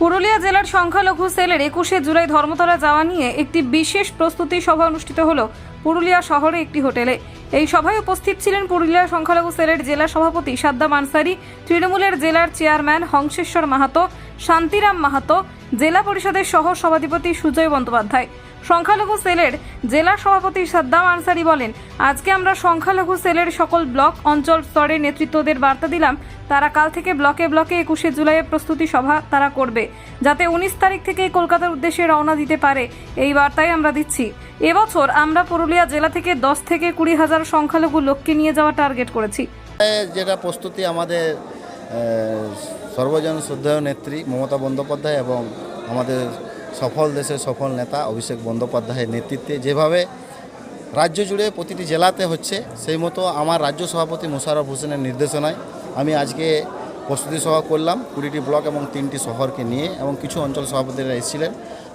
পুরুলিয়া জেলার সংখ্যালঘু সেলের একুশে জুলাই ধর্মতলা যাওয়া নিয়ে একটি বিশেষ প্রস্তুতি সভা অনুষ্ঠিত হল পুরুলিয়া শহরে একটি হোটেলে। এই সভায় উপস্থিত ছিলেন পুরুলিয়া সংখ্যালঘু সেলের জেলা সভাপতি সাদ্দা আনসারি, তৃণমূলের জেলার চেয়ারম্যান হংসেশ্বর মাহাতো, শান্তিরাম মাহাতো, জেলা পরিষদের সহ সভাধিপতি সুজয় বন্দ্যোপাধ্যায়। সংখ্যালঘু সেলের জেলা সভাপতি সাদ্দাম আনসারি বলেন, আজকে আমরা সংখ্যালঘু সেলের সকল ব্লক অঞ্চল স্তরের নেতৃত্বদের বার্তা দিলাম। তারা কাল থেকে ব্লকে ব্লকে একুশে জুলাইয়ের প্রস্তুতি সভা তারা করবে, যাতে উনিশ তারিখ থেকে কলকাতার উদ্দেশ্যে রওনা দিতে পারে। এই বার্তাই আমরা দিচ্ছি। এবছর আমরা পুরুলিয়া জেলা থেকে দশ থেকে কুড়ি হাজার সংখ্যালঘু লোককে নিয়ে যাওয়া টার্গেট করেছি। যেটা প্রস্তুতি আমাদের সর্বজন শ্রদ্ধেয় নেত্রী মমতা বন্দ্যোপাধ্যায় এবং আমাদের সফল দেশের সফল নেতা অভিষেক বন্দ্যোপাধ্যায়ের নেতৃত্বে যেভাবে রাজ্য জুড়ে প্রতিটি জেলাতে হচ্ছে, সেই মতো আমার রাজ্য সভাপতি মোশাররফ হোসেনের নির্দেশনায় আমি আজকে প্রস্তুতি সভা করলাম কুড়িটি ব্লক এবং তিনটি শহরকে নিয়ে এবং কিছু অঞ্চল সভাপতিরা এসেছিলেন।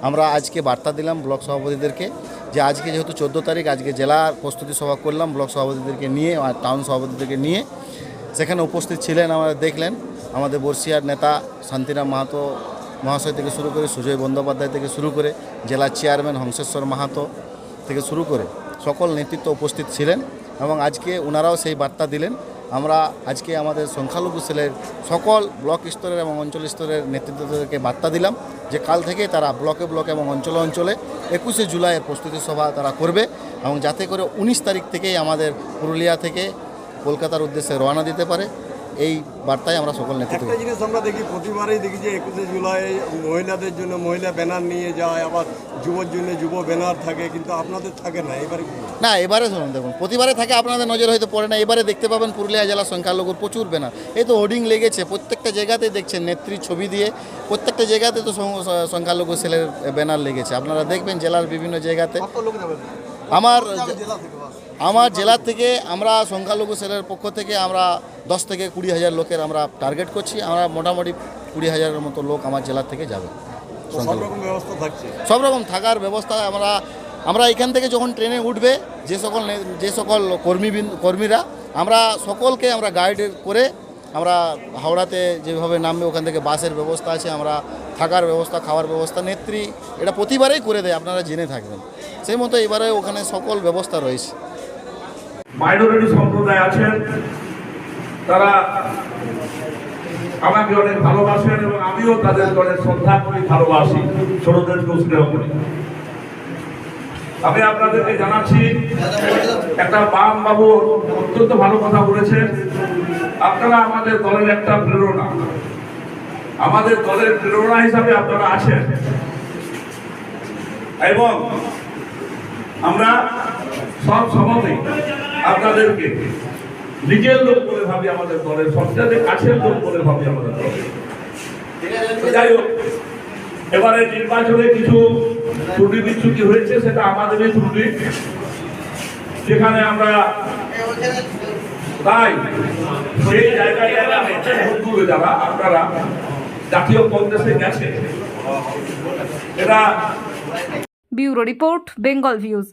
আমরা আজকে বার্তা দিলাম ব্লক সভাপতিদেরকে যে আজকে যেহেতু চোদ্দ তারিখ, আজকে জেলার প্রস্তুতি সভা করলাম ব্লক সভাপতিদেরকে নিয়ে আর টাউন সভাপতিদেরকে নিয়ে। সেখানে উপস্থিত ছিলেন আমরা দেখলেন আমাদের বর্ষিয়ার নেতা শান্তিরাম মাহাতো মহাশয় থেকে শুরু করে সুজয় বন্দ্যোপাধ্যায় থেকে শুরু করে জেলার চেয়ারম্যান হংসেশ্বর মাহাতো থেকে শুরু করে সকল নেতৃত্ব উপস্থিত ছিলেন এবং আজকে ওনারাও সেই বার্তা দিলেন। আমরা আজকে আমাদের সংখ্যালঘু সেলের সকল ব্লক স্তরের এবং অঞ্চল স্তরের নেতৃত্বদেরকে বার্তা দিলাম যে কাল থেকে তারা ব্লকে ব্লকে এবং অঞ্চলে অঞ্চলে একুশে জুলাইয়ের প্রস্তুতি সভা তারা করবে এবং যাতে করে উনিশ তারিখ থেকেই আমাদের পুরুলিয়া থেকে কলকাতার উদ্দেশ্যে রওনা দিতে পারে। এই বার্তায় আমরা সকল নেতৃত্ব একটা জিনিস আমরা দেখি প্রতিবারই দেখি যে একুশে জুলাই মহিলাদের জন্য মহিলা ব্যানার নিয়ে যায় আবার যুবর জন্য যুব ব্যানার থাকে কিন্তু আপনাদের থাকে না এবারে না এবারে শুনুন দেখুন প্রতিবারে থাকে আপনাদের নজর হয়তো পড়ে না এবারে দেখতে পাবেন পুরুলিয়া জেলা সংখ্যালঘুর প্রচুর ব্যানার। এই তো হোর্ডিং লেগেছে প্রত্যেকটা জায়গাতে দেখছেন নেত্রীর ছবি দিয়ে প্রত্যেকটা জায়গাতে তো সংখ্যালঘু সেলের ব্যানার লেগেছে। আপনারা দেখবেন জেলার বিভিন্ন জায়গাতে আমার। আমার জেলা থেকে আমরা সংখ্যালঘু সেলের পক্ষ থেকে আমরা দশ থেকে কুড়ি হাজার লোকের আমরা টার্গেট করছি। আমরা মোটামুটি কুড়ি হাজারের মতো লোক আমার জেলা থেকে যাবে। সব রকম ব্যবস্থা থাকছে? সব রকম থাকার ব্যবস্থা আমরা আমরা এখান থেকে যখন ট্রেনে উঠবে যে সকল যে সকল কর্মী কর্মীরা আমরা সকলকে আমরা গাইড করে আমরা হাওড়াতে যেভাবে নামবে ওখান থেকে বাসের ব্যবস্থা আছে আমরা থাকার ব্যবস্থা খাওয়ার ব্যবস্থা নেত্রী এটা প্রতিবারেই করে দেয় আপনারা জেনে থাকবেন। সেই মতো এবারে ওখানে সকল ব্যবস্থা রয়েছে। মাইনরিটি সম্প্রদায় আছেন, তারা আমাকে অনেক ভালোবাসেন এবং আমিও তাদের অনেক শ্রদ্ধা করি, ভালোবাসি। ছোটদেরকেও স্নেহ করি আমি আপনাদেরকে জানাচ্ছি, একটা বাম বাবু অত্যন্ত ভালো কথা বলেছেন। আপনারা আমাদের দলের একটা প্রেরণা। আমাদের দলের প্রেরণা হিসাবে আপনারা আছেন। এবং আমরা সব সময়তেই আপনাদেরকে নিজের লোক বলে ভাবি আমাদের দলের সবচেয়ে কাছের লোক বলে ভাবি আমাদের দলের। যাই হোক, এবারে নির্বাচনে কিছু ত্রুটি বিচ্ছুটি হয়েছে, সেটা আমাদেরই ত্রুটি। যেখানে আমরা তাই সেই জায়গায় যারা যারা, আপনারা জাতীয় কংগ্রেসে গেছে এরা ব্যুরো রিপোর্ট, বেঙ্গল ভিউজ।